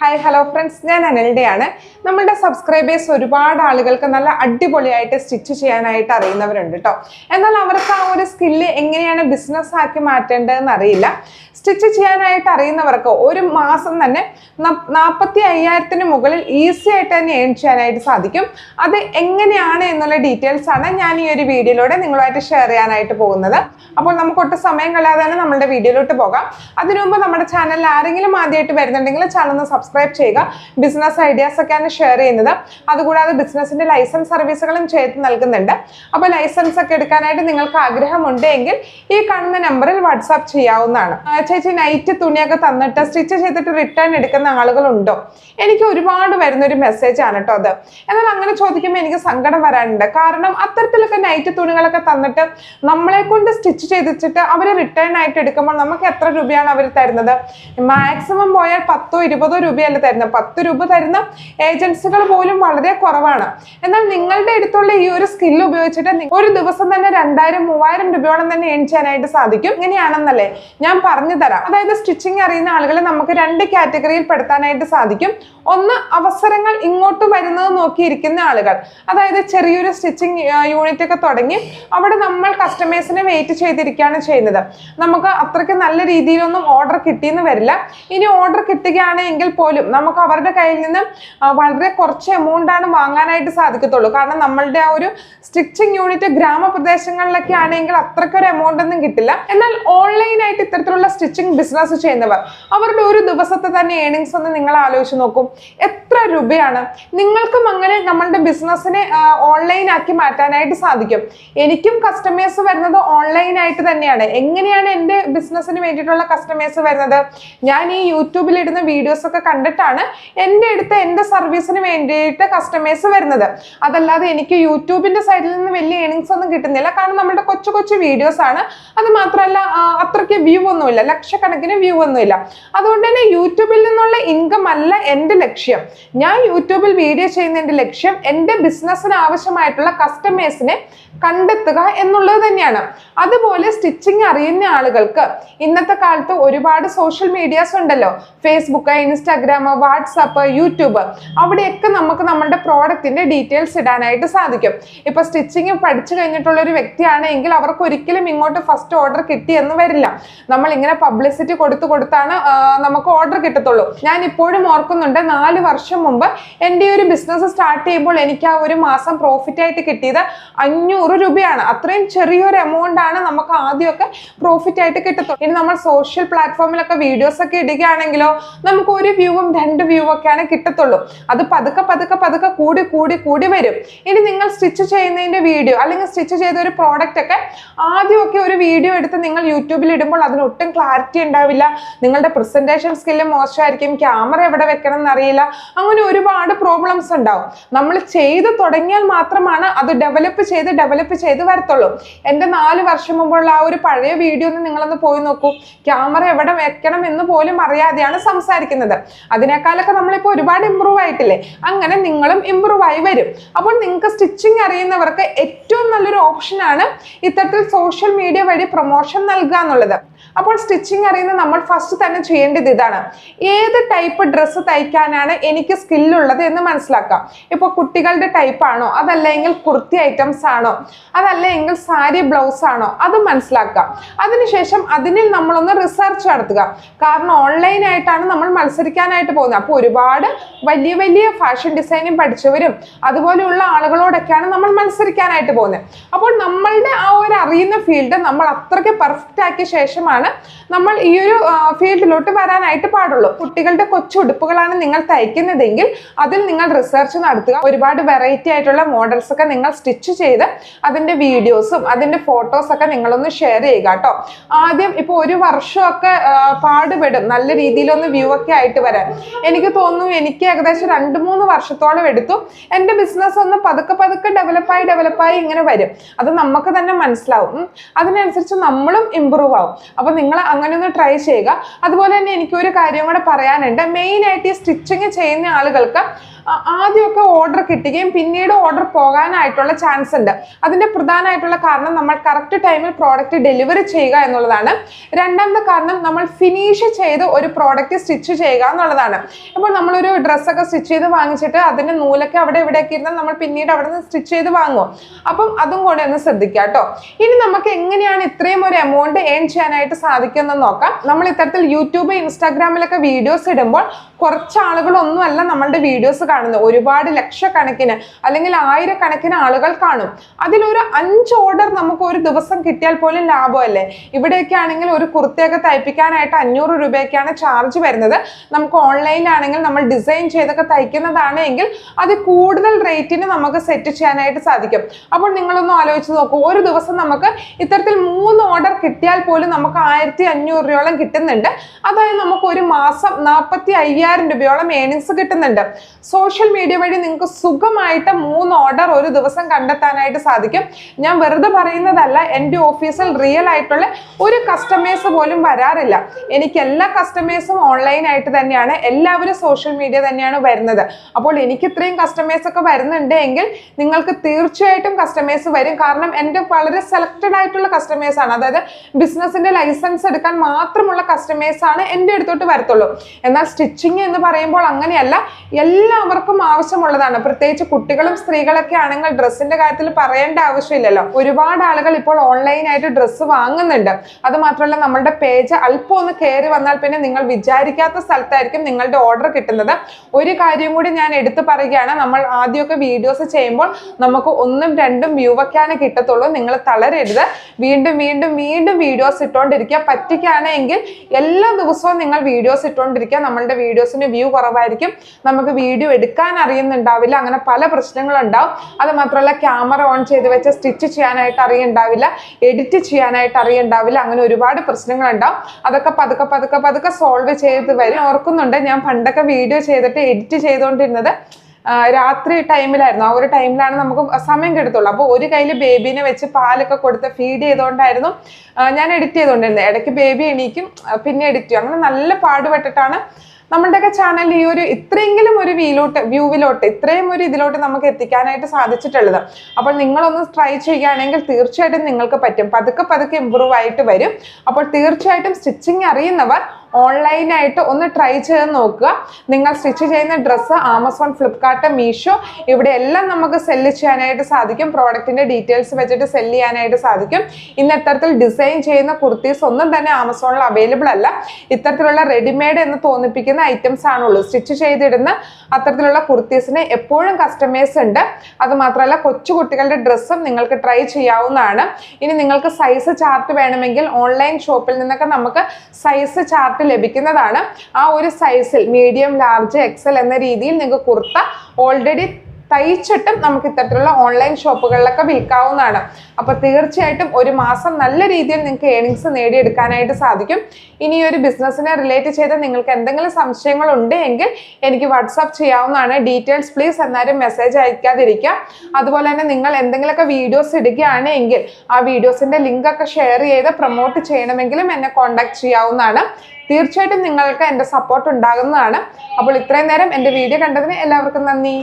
Hi hello friends ഞാൻ അനൽഡയാണ്. നമ്മളുടെ subscribers ഒരുപാട് ആളുകൾക്ക് നല്ല അടിപൊളിയായിട്ട് സ്റ്റിച്ച് ചെയ്യാനായിട്ട് അറിയുന്നവരുണ്ട് കേട്ടോ എന്നാൽ അവർക്ക് ആ ഒരു സ്കില്ല് എങ്ങനെയാണ് ബിസിനസ് ആക്കി മാറ്റേണ്ടതെന്ന് അറിയില്ല. സ്റ്റിച്ച് ചെയ്യാനായിട്ട് അറിയുന്നവർക്ക് ഒരു മാസം തന്നെ നാൽപ്പത്തി അയ്യായിരത്തിന് മുകളിൽ ഈസി ആയിട്ട് തന്നെ ഏൺ ചെയ്യാനായിട്ട് സാധിക്കും. അത് എങ്ങനെയാണ് എന്നുള്ള ഡീറ്റെയിൽസ് ആണ് ഞാൻ ഈ ഒരു വീഡിയോയിലൂടെ നിങ്ങളുമായിട്ട് ഷെയർ ചെയ്യാനായിട്ട് പോകുന്നത്. അപ്പോൾ നമുക്ക് ഒട്ടും സമയം കളയാതെ തന്നെ നമ്മുടെ വീഡിയോയിലോട്ട് പോകാം. അതിനു മുമ്പ് നമ്മുടെ ചാനലിൽ ആരെങ്കിലും ആദ്യമായിട്ട് വരുന്നുണ്ടെങ്കിൽ ചാനൽ ഒന്ന് സബ്സ്ക്രൈബ് ചെയ്യുക. ബിസിനസ് ഐഡിയാസ് ഒക്കെയാണ് ഷെയർ ചെയ്യുന്നത്. അതുകൂടാതെ ബിസിനസിന്റെ ലൈസൻസ് സർവീസുകളും ചെയ്ത് നൽകുന്നുണ്ട്. അപ്പോൾ ലൈസൻസ് ഒക്കെ എടുക്കാനായിട്ട് നിങ്ങൾക്ക് ആഗ്രഹമുണ്ട് എങ്കിൽ ഈ കാണുന്ന നമ്പറിൽ വാട്സാപ്പ് ചെയ്യാവുന്നതാണ്. ചേച്ചി നൈറ്റ് തുണിയൊക്കെ തന്നിട്ട് സ്റ്റിച്ച് ചെയ്തിട്ട് റിട്ടേൺ എടുക്കുന്ന ആളുകളുണ്ടോ? എനിക്ക് ഒരുപാട് വരുന്ന ഒരു മെസ്സേജ് ആണ് കേട്ടോ അത്. എന്നാൽ അങ്ങനെ ചോദിക്കുമ്പോൾ എനിക്ക് സങ്കടം വരാനുണ്ട് കാരണം അത്തരത്തിലൊക്കെ നൈറ്റ് തുണികളൊക്കെ തന്നിട്ട് നമ്മളെ കൊണ്ട് സ്റ്റിച്ച് ചെയ്തിട്ട് അവർ റിട്ടേൺ ആയിട്ട് എടുക്കുമ്പോൾ നമുക്ക് എത്ര രൂപയാണ് അവർ തരുന്നത്? മാക്സിമം പോയാൽ പത്തോ ഇരുപതോ രൂപയല്ല തരുന്നത് പത്ത് രൂപ തരുന്ന ഏജൻസികൾ പോലും വളരെ കുറവാണ്. എന്നാൽ നിങ്ങളുടെ അടുത്തുള്ള ഈ ഒരു സ്കിൽ ഉപയോഗിച്ചിട്ട് ഒരു ദിവസം തന്നെ രണ്ടായിരം മൂവായിരം രൂപയോളം തന്നെ ഏൺ ചെയ്യാനായിട്ട് സാധിക്കും. ഇങ്ങനെയാണെന്നല്ലേ ഞാൻ പറഞ്ഞു തരാം. അതായത് സ്റ്റിച്ചിങ് അറിയുന്ന ആളുകളെ നമുക്ക് രണ്ട് കാറ്റഗറിയിൽ പെടുത്താനായിട്ട് സാധിക്കും. ഒന്ന് അവസരങ്ങൾ ഇങ്ങോട്ട് വരുന്നത് നോക്കിയിരിക്കുന്ന ആളുകൾ. അതായത് ചെറിയൊരു സ്റ്റിച്ചിങ് യൂണിറ്റ് ഒക്കെ തുടങ്ങി അവിടെ നമ്മൾ കസ്റ്റമേഴ്സിനെ വെയിറ്റ് ചെയ്തിരിക്കുകയാണ് ചെയ്യുന്നത്. നമുക്ക് അത്രയ്ക്ക് നല്ല രീതിയിലൊന്നും ഓർഡർ കിട്ടിയെന്ന് വരില്ല. ഇനി ഓർഡർ കിട്ടുകയാണ് എങ്കിൽ പോലും നമുക്ക് അവരുടെ കയ്യിൽ നിന്ന് വളരെ കുറച്ച് എമൗണ്ട് ആണ് വാങ്ങാനായിട്ട് സാധിക്കത്തുള്ളൂ. കാരണം നമ്മളുടെ ആ ഒരു സ്റ്റിച്ചിങ് യൂണിറ്റ് ഗ്രാമപ്രദേശങ്ങളിലൊക്കെ ആണെങ്കിൽ അത്രയ്ക്കൊരു എമൗണ്ട് ഒന്നും കിട്ടില്ല. എന്നാൽ ഓൺലൈനായിട്ട് ഇത്തരത്തിലുള്ള സ്റ്റിച്ചിങ് ബിസിനസ് ചെയ്യുന്നവർ അവരുടെ ഒരു ദിവസത്തെ തന്നെ ഏണിങ്സ് ഒന്ന് നിങ്ങൾ ആലോചിച്ച് നോക്കും. എത്ര രൂപയാണ് നിങ്ങൾക്കും അങ്ങനെ നമ്മളുടെ ബിസിനസ്സിനെ ഓൺലൈൻ ആക്കി മാറ്റാനായിട്ട് സാധിക്കും. എനിക്കും കസ്റ്റമേഴ്സ് വരുന്നത് ഓൺലൈനായിട്ട് തന്നെയാണ്. എങ്ങനെയാണ് എന്റെ ബിസിനസ്സിന് വേണ്ടിയിട്ടുള്ള കസ്റ്റമേഴ്സ് വരുന്നത്? ഞാൻ ഈ യൂട്യൂബിൽ ഇടുന്ന വീഡിയോസ് ഒക്കെ കണ്ടിട്ടാണ് എന്റെ അടുത്ത് എന്റെ സർവീസിന് വേണ്ടിയിട്ട് കസ്റ്റമേഴ്സ് വരുന്നത്. അതല്ലാതെ എനിക്ക് യൂട്യൂബിന്റെ സൈഡിൽ നിന്ന് വലിയ ഏണിങ്സ് ഒന്നും കിട്ടുന്നില്ല. കാരണം നമ്മുടെ കൊച്ചു കൊച്ചു വീഡിയോസ് ആണ്. അത് മാത്രമല്ല അത്രയ്ക്ക് വ്യൂ ഒന്നുമില്ല. ലക്ഷക്കണക്കിന് വ്യൂ ഒന്നുമില്ല. അതുകൊണ്ട് തന്നെ യൂട്യൂബിൽ നിന്നുള്ള ഇൻകം അല്ല എന്റെ ലക്ഷ്യം. ഞാൻ യൂട്യൂബിൽ വീഡിയോ ചെയ്യുന്നതിന്റെ ലക്ഷ്യം എന്റെ ബിസിനസ്സിന് ആവശ്യമായിട്ടുള്ള കസ്റ്റമേഴ്സിനെ കണ്ടെത്തുക എന്നുള്ളത് തന്നെയാണ്. അതുപോലെ സ്റ്റിച്ചിങ് അറിയുന്ന ആളുകൾക്ക് ഇന്നത്തെ കാലത്ത് ഒരുപാട് സോഷ്യൽ മീഡിയാസ് ഉണ്ടല്ലോ. ഫേസ്ബുക്ക് ഇൻസ്റ്റാഗ്രാം വാട്സാപ്പ് യൂട്യൂബ് അവിടെയൊക്കെ നമുക്ക് നമ്മുടെ പ്രോഡക്റ്റിന്റെ ഡീറ്റെയിൽസ് ഇടാനായിട്ട് സാധിക്കും. ഇപ്പൊ സ്റ്റിച്ചിങ് പഠിച്ചു കഴിഞ്ഞിട്ടുള്ള ഒരു വ്യക്തിയാണെങ്കിൽ അവർക്ക് ഒരിക്കലും ഇങ്ങോട്ട് ഫസ്റ്റ് ഓർഡർ കിട്ടിയെന്ന് വരില്ല. നമ്മൾ ഇങ്ങനെ പബ്ലിസിറ്റി കൊടുത്തു കൊടുത്താണ് നമുക്ക് ഓർഡർ കിട്ടത്തുള്ളൂ. ഞാൻ ഇപ്പോഴും ഓർക്കുന്നുണ്ട് നാല് വർഷം മുമ്പ് എന്റെ ഒരു ബിസിനസ് സ്റ്റാർട്ട് ചെയ്യുമ്പോൾ എനിക്ക് ആ ഒരു മാസം പ്രോഫിറ്റ് ആയിട്ട് കിട്ടിയത് അഞ്ഞൂറ് രൂപയാണ്. അത്രയും ചെറിയൊരു എമൗണ്ട് ആണ് നമുക്ക് ആദ്യമൊക്കെ പ്രോഫിറ്റ് ആയിട്ട് കിട്ടത്തുള്ളൂ. ഇനി നമ്മൾ സോഷ്യൽ പ്ലാറ്റ്ഫോമിലൊക്കെ വീഡിയോസ് ഒക്കെ ഇടുകയാണെങ്കിലോ നമുക്ക് ഒരു വ്യൂവും രണ്ട് വ്യൂ ഒക്കെയാണ് കിട്ടത്തുള്ളൂ. അത് പതുക്കെ പതുക്കെ പതുക്കെ കൂടി കൂടി കൂടി വരും. ഇനി നിങ്ങൾ സ്റ്റിച്ച് ചെയ്യുന്നതിന്റെ വീഡിയോ അല്ലെങ്കിൽ സ്റ്റിച്ച് ചെയ്ത ഒരു പ്രോഡക്റ്റ് ഒക്കെ ആദ്യമൊക്കെ ഒരു വീഡിയോ എടുത്ത് നിങ്ങൾ യൂട്യൂബിൽ ഇടുമ്പോൾ അതിന് ഒട്ടും ക്ലാരിറ്റി ഉണ്ടാവില്ല. നിങ്ങളുടെ പ്രസന്റേഷൻ സ്കില്ല് മോശമായിരിക്കും. ക്യാമറ എവിടെ വെക്കണം എന്നറിയില്ല. അങ്ങനെ ഒരുപാട് പ്രോബ്ലംസ് ഉണ്ടാവും. നമ്മൾ ചെയ്ത് തുടങ്ങിയാൽ മാത്രമാണ് അത് ഡെവലപ്പ് ചെയ്ത് ഡെവലപ്പ് ചെയ്ത് വരത്തുള്ളൂ. എന്റെ നാല് വർഷം മുമ്പുള്ള ആ ഒരു പഴയ വീഡിയോ ഒന്ന് നിങ്ങളൊന്ന് പോയി നോക്കൂ. ക്യാമറ എവിടെ വെക്കണം എന്ന് പോലും അറിയാതെയാണ് സംസാരിക്കുന്നത്. അതിനേക്കാളൊക്കെ നമ്മളിപ്പോൾ ഒരുപാട് ഇമ്പ്രൂവ് ആയിട്ടില്ലേ? അങ്ങനെ നിങ്ങളും ഇമ്പ്രൂവ് ആയി വരും. അപ്പോൾ നിങ്ങൾക്ക് സ്റ്റിച്ചിങ് അറിയുന്നവർക്ക് ഏറ്റവും നല്ലൊരു ഓപ്ഷനാണ് ഇത്തരത്തിൽ സോഷ്യൽ മീഡിയ വഴി പ്രൊമോഷൻ നൽകുക എന്നുള്ളത്. അപ്പോൾ സ്റ്റിച്ചിങ് അറിയുന്ന നമ്മൾ ഫസ്റ്റ് തന്നെ ചെയ്യേണ്ടത് ഇതാണ്. ഏത് ടൈപ്പ് ഡ്രസ്സ് തയ്ക്കാനാണ് എനിക്ക് സ്കില്ലുള്ളത് എന്ന് മനസ്സിലാക്കാം ഇപ്പോൾ കുട്ടികളുടെ ടൈപ്പ് ആണോ? അതല്ലെങ്കിൽ കുർത്തി ഐറ്റംസ് ആണോ? അതല്ലെങ്കിൽ സാരി ബ്ലൗസ് ആണോ? അത് മനസ്സിലാക്കാം അതിനുശേഷം അതിനിൽ നമ്മളൊന്ന് റിസർച്ച് നടത്തുക. കാരണം ഓൺലൈനായിട്ടാണ് നമ്മൾ നമ്മൾ മത്സരിക്കാനായിട്ട് പോകുന്നത്. അപ്പോൾ ഒരുപാട് വലിയ വലിയ ഫാഷൻ ഡിസൈനിങ് പഠിച്ചവരും അതുപോലെയുള്ള ആളുകളോടൊക്കെയാണ് നമ്മൾ മത്സരിക്കാനായിട്ട് പോകുന്നത്. അപ്പോൾ നമ്മളുടെ ആ ഒരു അറിയുന്ന ഫീൽഡ് നമ്മൾ അത്രയ്ക്ക് പെർഫെക്റ്റ് ആക്കിയ ശേഷമാണ് നമ്മൾ ഈ ഒരു ഫീൽഡിലോട്ട് വരാനായിട്ട് പാടുള്ളൂ. കുട്ടികളുടെ കൊച്ചുടുപ്പുകളാണ് നിങ്ങൾ തയ്ക്കുന്നതെങ്കിൽ അതിൽ നിങ്ങൾ റിസർച്ച് നടത്തുക. ഒരുപാട് വെറൈറ്റി ആയിട്ടുള്ള മോഡൽസ് ഒക്കെ നിങ്ങൾ സ്റ്റിച്ച് ചെയ്ത് അതിന്റെ വീഡിയോസും അതിന്റെ ഫോട്ടോസ് ഒക്കെ നിങ്ങളൊന്ന് ഷെയർ ചെയ്യുക കേട്ടോ. ആദ്യം ഇപ്പോൾ ഒരു വർഷമൊക്കെ പാടുപെടും. നല്ല രീതിയിലൊന്ന് വ്യൂ ഒക്കെ ആയിട്ട് വരാൻ എനിക്ക് തോന്നുന്നു എനിക്ക് ഏകദേശം രണ്ട് മൂന്ന് വർഷത്തോളം എടുത്തു. എന്റെ ബിസിനസ് ഒന്ന് പതുക്കെ പതുക്കെ ഡെവലപ്പായി ഡെവലപ്പായി ഇങ്ങനെ വരും. അത് നമുക്ക് തന്നെ മനസ്സിലാവും. അതിനനുസരിച്ച് നമ്മളും ഇമ്പ്രൂവ് ആവും. അപ്പൊ നിങ്ങൾ അങ്ങനെ ഒന്ന് ട്രൈ ചെയ്യുക. അതുപോലെ തന്നെ എനിക്കൊരു കാര്യം കൂടെ പറയാനുണ്ട്. മെയിൻ ആയിട്ട് ഈ സ്റ്റിച്ചിങ് ചെയ്യുന്ന ആളുകൾക്ക് ആദ്യമൊക്കെ ഓർഡർ കിട്ടുകയും പിന്നീട് ഓർഡർ പോകാനായിട്ടുള്ള ചാൻസ് ഉണ്ട്. അതിന്റെ പ്രധാനമായിട്ടുള്ള കാരണം നമ്മൾ കറക്റ്റ് ടൈമിൽ പ്രോഡക്റ്റ് ഡെലിവറി ചെയ്യുക എന്നുള്ളതാണ്. രണ്ടാമത്തെ കാരണം നമ്മൾ ഫിനിഷ് ചെയ്ത് ഒരു പ്രോഡക്റ്റ് സ്റ്റിച്ച് ചെയ്യുക എന്നുള്ളതാണ്. ഇപ്പോൾ നമ്മളൊരു ഡ്രസ്സൊക്കെ സ്റ്റിച്ച് ചെയ്ത് വാങ്ങിച്ചിട്ട് അതിന്റെ നൂലൊക്കെ അവിടെ ഇവിടെയൊക്കെ ഇരുന്നാൽ നമ്മൾ പിന്നീട് അവിടെ നിന്ന് സ്റ്റിച്ച് ചെയ്ത് വാങ്ങും. അപ്പം അതും കൂടെ ഒന്ന് ശ്രദ്ധിക്കുക കേട്ടോ. ഇനി നമുക്ക് എങ്ങനെയാണ് ഇത്രയും ഒരു എമൗണ്ട് ഏൺ ചെയ്യാനായിട്ട് സാധിക്കുന്നത് നോക്കാം. നമ്മൾ ഇത്തരത്തിൽ യൂട്യൂബ് ഇൻസ്റ്റാഗ്രാമിലൊക്കെ വീഡിയോസ് ഇടുമ്പോൾ കുറച്ച് ആളുകളൊന്നുമല്ല നമ്മളുടെ വീഡിയോസ് കാണുന്നത് ഒരുപാട് ലക്ഷക്കണക്കിന് അല്ലെങ്കിൽ ആയിരക്കണക്കിന് ആളുകൾ കാണും. അതിലൊരു അഞ്ച് ഓർഡർ നമുക്ക് ഒരു ദിവസം കിട്ടിയാൽ പോലും ലാഭമല്ലേ? ഇവിടെയൊക്കെ ആണെങ്കിൽ ഒരു കുർത്തയൊക്കെ തയ്പ്പിക്കാനായിട്ട് അഞ്ഞൂറ് രൂപയൊക്കെയാണ് ചാർജ് വരുന്നത്. നമുക്ക് ഓൺലൈനിലാണെങ്കിൽ നമ്മൾ ഡിസൈൻ ചെയ്തൊക്കെ തയ്ക്കുന്നതാണ് എങ്കിൽ അത് കൂടുതൽ റേറ്റിന് നമുക്ക് സെറ്റ് ചെയ്യാനായിട്ട് സാധിക്കും. അപ്പോൾ നിങ്ങളൊന്ന് ആലോചിച്ച് നോക്കൂ. ഒരു ദിവസം നമുക്ക് ഇത്തരത്തിൽ മൂന്ന് ഓർഡർ കിട്ടിയാൽ പോലും നമുക്ക് ആയിരത്തി അഞ്ഞൂറ് രൂപയോളം കിട്ടുന്നുണ്ട്. അതായത് നമുക്ക് ഒരു മാസം നാൽപ്പത്തി അയ്യായിരം രൂപയോളം ഏണിങ്സ് കിട്ടുന്നുണ്ട്. സോഷ്യൽ മീഡിയ വഴി നിങ്ങൾക്ക് സുഖമായിട്ട് മൂന്ന് ഓർഡർ ഒരു ദിവസം കണ്ടെത്താനായിട്ട് സാധിക്കും. ഞാൻ വെറുതെ പറയുന്നതല്ല എന്റെ ഓഫീസിൽ റിയൽ ആയിട്ടുള്ള ഒരു കസ്റ്റമേഴ്സ് പോലും വരാറില്ല. എനിക്ക് എല്ലാ കസ്റ്റമേഴ്സും ഓൺലൈനായിട്ട് തന്നെയാണ് എല്ലാവരും സോഷ്യൽ മീഡിയ തന്നെയാണ് വരുന്നത്. അപ്പോൾ എനിക്ക് ഇത്രയും കസ്റ്റമേഴ്സ് ഒക്കെ വരുന്നുണ്ട് എങ്കിൽ നിങ്ങൾക്ക് തീർച്ചയായിട്ടും കസ്റ്റമേഴ്സ് വരും. കാരണം എന്റെ വളരെ സെലക്റ്റഡ് ആയിട്ടുള്ള കസ്റ്റമേഴ്സ് ആണ്. അതായത് ബിസിനസിന്റെ ലൈസൻസ് എടുക്കാൻ മാത്രമുള്ള കസ്റ്റമേഴ്സ് ആണ് എന്റെ അടുത്തോട്ട് വരത്തുള്ളൂ. എന്നാൽ സ്റ്റിച്ചിങ് എന്ന് പറയുമ്പോൾ അങ്ങനെയല്ല എല്ലാവർക്കും ആവശ്യമുള്ളതാണ്. പ്രത്യേകിച്ച് കുട്ടികളും സ്ത്രീകളൊക്കെ ആണെങ്കിൽ ഡ്രസ്സിന്റെ കാര്യത്തിൽ പറയേണ്ട ആവശ്യമില്ലല്ലോ. ഒരുപാട് ആളുകൾ ഇപ്പോൾ ഓൺലൈനായിട്ട് ഡ്രസ്സ് വാങ്ങുന്നുണ്ട്. അത് മാത്രമല്ല നമ്മളുടെ പേജ് അല്പം ഒന്ന് കയറി വന്നാൽ പിന്നെ നിങ്ങൾ വിചാരിക്കാത്ത സ്ഥലത്തായിരിക്കും നിങ്ങളുടെ ഓർഡർ കിട്ടുന്നത്. ഒരു കാര്യം കൂടി ഞാൻ എടുത്തു പറയുകയാണ്. നമ്മൾ ആദ്യമൊക്കെ വീഡിയോസ് ചെയ്യുമ്പോൾ നമുക്ക് ഒന്നും രണ്ടും വ്യൂ കിട്ടത്തുള്ളൂ. നിങ്ങൾ തളരരുത്. വീണ്ടും വീണ്ടും വീണ്ടും വീഡിയോസ് ഇട്ടുകൊണ്ടിരിക്കുക പറ്റിക്കുകയാണെങ്കിൽ എല്ലാ ദിവസവും നിങ്ങൾ വീഡിയോസ് ഇട്ടുകൊണ്ടിരിക്കുക നമ്മളുടെ വീഡിയോസിന് വ്യൂ കുറവായിരിക്കും. നമുക്ക് വീഡിയോ എടുക്കാൻ അറിയുന്നുണ്ടാവില്ല അങ്ങനെ പല പ്രശ്നങ്ങളുണ്ടാവും. അത് മാത്രമല്ല ക്യാമറ ഓൺ ചെയ്ത് വെച്ച് സ്റ്റിച്ച് ചെയ്യാനായിട്ട് അറിയുണ്ടാവില്ല എഡിറ്റ് ചെയ്യാനായിട്ട് അറിയുണ്ടാവില്ല അങ്ങനെ ഒരുപാട് പ്രശ്നങ്ങളുണ്ടാവും. അതൊക്കെ പതുക്കെ പതുക്കെ പതുക്കെ സോൾവ് ചെയ്ത് വരും. ഓർക്കുന്നുണ്ട് ഞാൻ പണ്ടൊക്കെ വീഡിയോ ചെയ്തിട്ട് എഡിറ്റ് ചെയ്തുകൊണ്ടിരുന്നത് രാത്രി ടൈമിലായിരുന്നു ആ ഒരു ടൈമിലാണ് നമുക്ക് സമയം കിട്ടത്തുള്ളൂ. അപ്പോൾ ഒരു കയ്യിൽ ബേബീനെ വെച്ച് പാലൊക്കെ കൊടുത്ത് ഫീഡ് ചെയ്തുകൊണ്ടായിരുന്നു ഞാൻ എഡിറ്റ് ചെയ്തുകൊണ്ടിരുന്നത് ഇടയ്ക്ക് ബേബി എണീക്കും പിന്നെ എഡിറ്റ് ചെയ്യും. അങ്ങനെ നല്ല പാടുപെട്ടിട്ടാണ് നമ്മളുടെയൊക്കെ ചാനലിൽ ഈ ഒരു ഇത്രയെങ്കിലും ഒരു വീലോട്ട് വ്യൂവിലോട്ട് ഇത്രയും ഒരു ഇതിലോട്ട് നമുക്ക് എത്തിക്കാനായിട്ട് സാധിച്ചിട്ടുള്ളത്. അപ്പോൾ നിങ്ങളൊന്ന് ട്രൈ ചെയ്യുകയാണെങ്കിൽ തീർച്ചയായിട്ടും നിങ്ങൾക്ക് പറ്റും. പതുക്കെ പതുക്കെ ഇമ്പ്രൂവ് ആയിട്ട് വരും. അപ്പോൾ തീർച്ചയായിട്ടും സ്റ്റിച്ചിങ് അറിയുന്നവർ ഓൺലൈനായിട്ട് ഒന്ന് ട്രൈ ചെയ്ത് നോക്കുക. നിങ്ങൾ സ്റ്റിച്ച് ചെയ്യുന്ന ഡ്രസ്സ് ആമസോൺ ഫ്ലിപ്കാർട്ട് മീഷോ ഇവിടെ എല്ലാം നമുക്ക് സെല്ല് ചെയ്യാനായിട്ട് സാധിക്കും. പ്രോഡക്റ്റിന്റെ ഡീറ്റെയിൽസ് വെച്ചിട്ട് സെല്ല് ചെയ്യാനായിട്ട് സാധിക്കും. ഇന്ന് ഇത്തരത്തിൽ ഡിസൈൻ ചെയ്യുന്ന കുർത്തീസ് ഒന്നും തന്നെ ആമസോണിൽ അവൈലബിൾ അല്ല. ഇത്തരത്തിലുള്ള റെഡിമെയ്ഡ് എന്ന് തോന്നിപ്പിക്കുന്ന ഐറ്റംസ് ആണുള്ളൂ. സ്റ്റിച്ച് ചെയ്തിടുന്ന അത്തരത്തിലുള്ള കുർത്തീസിന് എപ്പോഴും കസ്റ്റമേഴ്സ് ഉണ്ട്. അത് മാത്രമല്ല കൊച്ചു കുട്ടികളുടെ ഡ്രസ്സും നിങ്ങൾക്ക് ട്രൈ ചെയ്യാവുന്നതാണ്. ഇനി നിങ്ങൾക്ക് സൈസ് ചാർട്ട് വേണമെങ്കിൽ ഓൺലൈൻ ഷോപ്പിൽ നിന്നൊക്കെ നമുക്ക് സൈസ് ചാർട്ട് ലഭിക്കുന്നതാണ്. ആ ഒരു സൈസിൽ മീഡിയം ലാർജ് എക്സൽ എന്ന രീതിയിൽ നിങ്ങൾക്ക് കുർത്ത ഓൾറെഡി തയ്ച്ചിട്ടും നമുക്ക് ഇത്തരത്തിലുള്ള ഓൺലൈൻ ഷോപ്പുകളിലൊക്കെ വിൽക്കാവുന്നതാണ്. അപ്പോൾ തീർച്ചയായിട്ടും ഒരു മാസം നല്ല രീതിയിൽ നിങ്ങൾക്ക് ഏണിങ്സ് നേടിയെടുക്കാനായിട്ട് സാധിക്കും. ഇനി ഒരു ബിസിനസ്സിനെ റിലേറ്റ് ചെയ്ത് നിങ്ങൾക്ക് എന്തെങ്കിലും സംശയങ്ങൾ ഉണ്ട് എങ്കിൽ എനിക്ക് വാട്സാപ്പ് ചെയ്യാവുന്നതാണ്. ഡീറ്റെയിൽസ് പ്ലീസ് എന്നാലും മെസ്സേജ് അയക്കാതിരിക്കുക. അതുപോലെ തന്നെ നിങ്ങൾ എന്തെങ്കിലുമൊക്കെ വീഡിയോസ് ഇടുകയാണ് എങ്കിൽ ആ ലിങ്ക് ഒക്കെ ഷെയർ ചെയ്ത് പ്രൊമോട്ട് ചെയ്യണമെങ്കിലും എന്നെ കോൺടാക്ട് ചെയ്യാവുന്നതാണ്. തീർച്ചയായിട്ടും നിങ്ങൾക്ക് എന്റെ സപ്പോർട്ട് ഉണ്ടാകുന്നതാണ്. അപ്പോൾ ഇത്രയും നേരം എന്റെ വീഡിയോ കണ്ടതിന് എല്ലാവർക്കും നന്ദി.